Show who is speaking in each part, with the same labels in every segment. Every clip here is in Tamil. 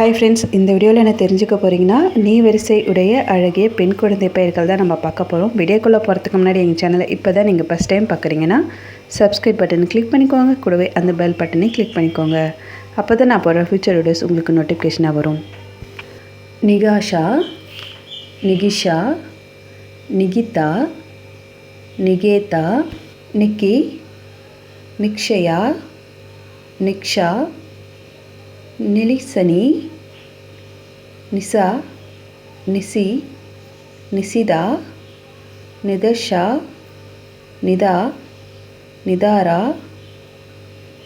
Speaker 1: ஹாய் ஃப்ரெண்ட்ஸ் இந்த வீடியோவில் என்ன தெரிஞ்சுக்க போகிறீங்கன்னா நீ வரிசை உடைய அழகிய பெண் குழந்தை பெயர்கள் தான் நம்ம பார்க்க போகிறோம் வீடியோக்குள்ளே போகிறதுக்கு முன்னாடி எங்கள் சேனலை இப்போ தான் நீங்கள் ஃபஸ்ட் டைம் பார்க்குறீங்கன்னா சப்ஸ்கிரைப் பட்டன் கிளிக் பண்ணிக்கோங்க. கூடவே அந்த பெல் பட்டனை கிளிக் பண்ணிக்கோங்க. அப்போ தான் நான் போகிற ஃபியூச்சர் வீடியோஸ் உங்களுக்கு நோட்டிஃபிகேஷனாக வரும். நிகாஷா நிகிஷா நிகிதா நிகேதா நிக்கி நிக்ஷயா நிக்ஷா நிலிசனி நிசா நிசி நிசிதா நிதர்ஷா நிதா நிதாரா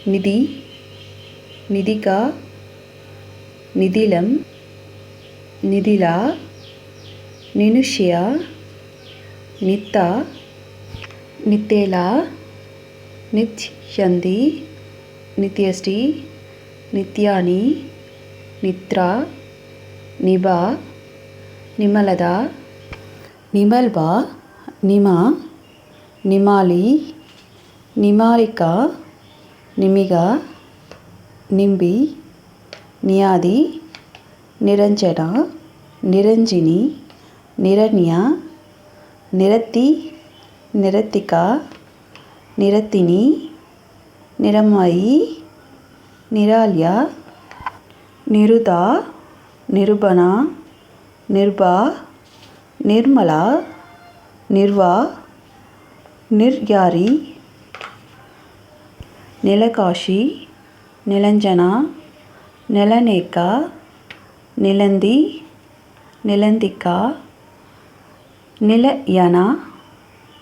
Speaker 1: நிதி நிதிகா நிதிலம் நிதிலா நினுஷியா நித்தா நித்தேலா நித்யந்தி நித்யஸ்ரீ நித்யானி நித்ரா நிபா நிமலதா நிமல்பா நிமா நிமாலி நிமாலிகா நிமிகா நிம்பி நியாதி நிரஞ்சனா நிரஞ்சினி நிரண்யா நிரத்தி நிரத்திகா நிரத்தினி நிறமாயி நிரால்யா நிருதா நிருபனா நிர்பா நிர்மலா நிர்வா நிர்யாரி நிலகாஷி நிலஞ்சனா நிலநேக்கா நிலந்தி நிலந்திகா நிலயனா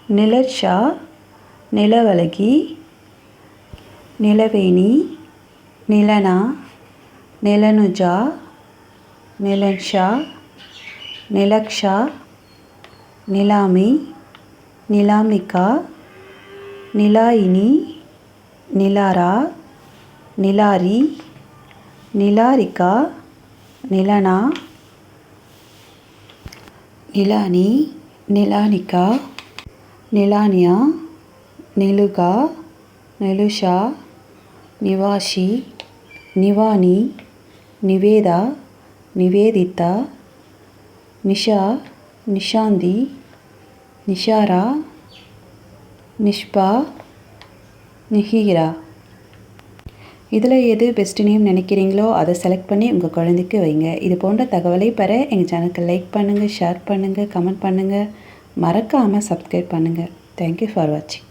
Speaker 1: நிலர்ஷா நிலவலகி நிலவேணி నీలన? నీలనుజ? నీలక్ష? నీలక్ష? నీలామి? నీలామిక నీలాయిని? నీలారా? నీలారి? నీలారిక? నీలన? నీలాని? నీలానిక? నిలానియ? నీలుగా? నిలుష? నివాసి? நிவானி நிவேதா நிவேதிதா நிஷா நிஷாந்தி நிஷாரா நிஷ்பா நிஹீரா. இதில் எது பெஸ்ட் நேம் நினைக்கிறீங்களோ அதை செலக்ட் பண்ணி உங்கள் குழந்தைக்கு வைங்க. இது போன்ற தகவலை பெற எங்கள் சேனலுக்கு லைக் பண்ணுங்கள் ஷேர் பண்ணுங்கள் கமெண்ட் பண்ணுங்கள் மறக்காமல் சப்ஸ்கிரைப் பண்ணுங்கள் தேங்க்யூ ஃபார் வாட்சிங்